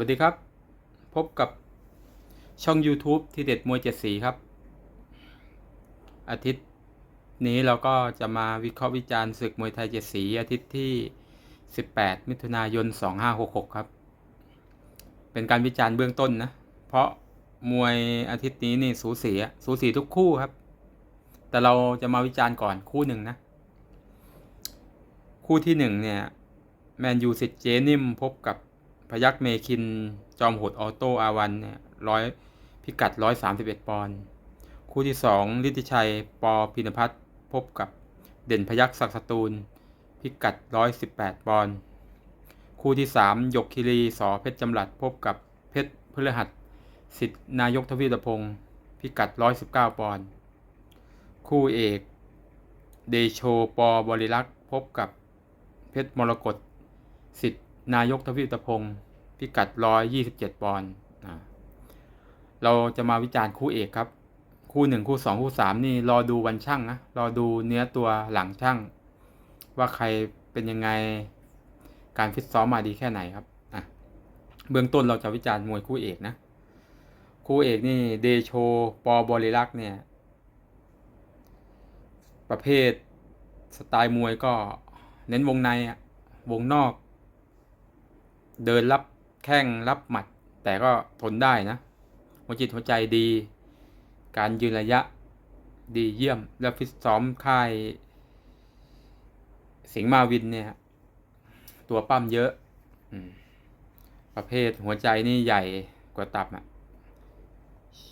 วัสดีครับ พบกับช่อง YouTube ที่เด็ดมวยเจ็ดสีครับ อาทิตย์นี้เราก็จะมาวิเคราะห์วิจารณ์ศึกมวยไทยเจ็ดสี อาทิตย์ที่ 18 มิถุนายน 2566 ครับ เป็นการวิจารณ์เบื้องต้นนะ เพราะมวยอาทิตย์นี้นี่สูสีสูสีทุกคู่ครับ แต่เราจะมาวิจารณ์ก่อนคู่หนึ่งนะ คู่ที่หนึ่งเนี่ยแมนยูสิทธิ์เจนิมพบกับ พยักเมคิน จอมโหดออโต้อาวันเนี่ยร้อยพิกัดร้อยสามสิบเอ็ดปอนด์คู่ที่สองฤทธิชัย ปอพินพัฒน์พบกับเด่นพยักศักสตูล พิกัดร้อยสิบแปดปอนด์คู่ที่สามยกคิรีสอเพชรจำรัดพบกับเพชรพฤหัสสิทธินายกทวีตพงศ์พิกัดร้อยสิบเก้าปอนด์คู่เอกเดโชปอบริลักษ์พบกับเพชรมรกตสิทธิ นายกทวีตพงศ์พิกัดร้อยยี่สิบเจ็ดปอนด์เราจะมาวิจารณ์คู่เอกครับ คู่หนึ่งคู่สองคู่สามนี่รอดูวันช่างนะรอดูเนื้อตัวหลังช่าง ว่าใครเป็นยังไงการฟิตซ้อมมาดีแค่ไหนครับอะเบื้องต้นเราจะวิจารณ์มวยคู่เอกนะ คู่เอกนี่เดโชปอบริลักษ์เนี่ย ประเภทสไตล์มวยก็เน้นวงในอะวงนอก เดินรับแข้งรับหมัด แต่ก็ทนได้นะ หัวจิตหัวใจดี การยืนระยะดีเยี่ยม แล้วฟิตซ้อมค่าย สิงห์มาวินเนี่ยตัวปั้มเยอะประเภทหัวใจนี่ใหญ่กว่าตับอะ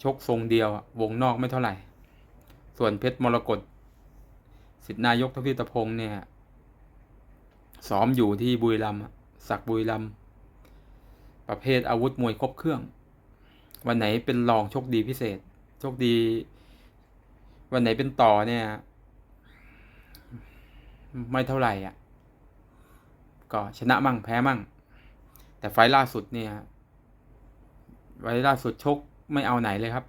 ชกทรงเดียววงนอกไม่เท่าไหร่ ส่วนเพชรมรกตสิทธนายกทวีตพงศ์เนี่ย ซ้อมอยู่ที่บุรีรัมย์อะสักบุรีรัมย์ ประเภทอาวุธมวยครบเครื่อง วันไหนเป็นรองโชคดีพิเศษ โชคดี วันไหนเป็นต่อเนี่ย ไม่เท่าไหร่อะ ก็ชนะมั่งแพ้มั่ง แต่ไฟล์ล่าสุดเนี่ยไฟล์ล่าสุดชกไม่เอาไหนเลยครับ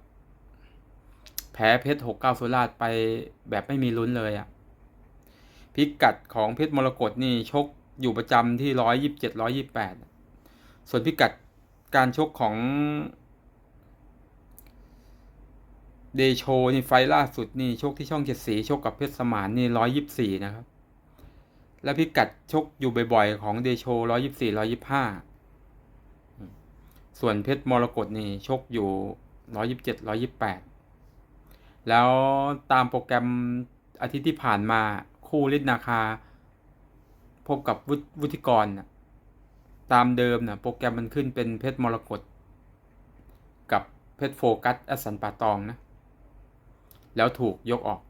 แพ้เพชรหกเก้าสุราษฎร์ไปแบบไม่มีลุ้นเลยอะพิกัดของเพชรมรกตนี่ชกอยู่ประจำที่ร้อยยิบเจ็ดร้อยยิบแปด ส่วนพิกัดการชกของเดโชนี่ไฟล่าสุดนี่ชกที่ช่องเจ็ดสีชกกับเพชรสมานนี่ร้อยยิบสี่นะครับ และพิกัดชกอยู่บ่อยๆ ของเดโชร้อยยิบสี่ร้อยยิบห้าส่วนเพชรมรกตนี่ชกอยู่ร้อยยิบเจ็ดร้อยยิบแปดแล้วตามโปรแกรมอาทิตย์ที่ผ่านมาคู่ฤทธิ์นาคา พบกับวุวุฒิกรนะ ตามเดิมนะโปรแกรมมันขึ้นเป็นเพชรมรกตกับเพชรโฟกัสอสันป่าตองนะ แล้วถูกยกออก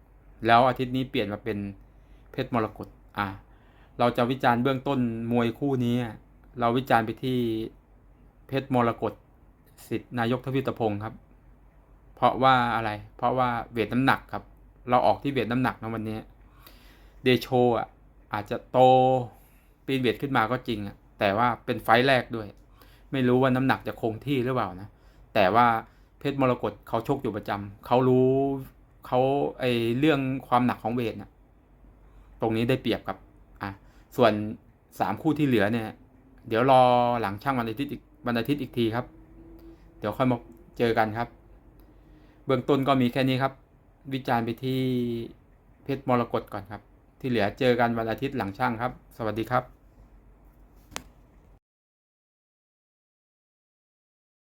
แล้วอาทิตย์นี้เปลี่ยนมาเป็นเพชรมรกตอะเราจะวิจารณ์เบื้องต้นมวยคู่นี้ เราวิจารณ์ไปที่เพชรมรกตสิทธินายกทวีตพงศ์ครับ เพราะว่าอะไร เพราะว่าเวทน้ำหนักครับ เราออกที่เวทน้ำหนักนะวันนี้ เดโชอะอาจจะโตปีนเวทขึ้นมาก็จริงอะ แต่ว่าเป็นไฟล์แรกด้วย ไม่รู้ว่าน้ำหนักจะคงที่หรือเปล่านะ แต่ว่าเพชรมรกตเขาชกอยู่ประจำเขารู้เขาไอเรื่องความหนักของเวทนะตรงนี้ได้เปรียบกับอะส่วนสามคู่ที่เหลือเนี่ย เดี๋ยวรอหลังช่างวันอาทิตย์อีกวันอาทิตย์อีกทีครับ เดี๋ยวค่อยมาเจอกันครับ เบื้องต้นก็มีแค่นี้ครับ วิจารณ์ไปที่เพชรมรกตก่อนครับ ที่เหลือเจอกันวันอาทิตย์หลังช่างครับ สวัสดีครับ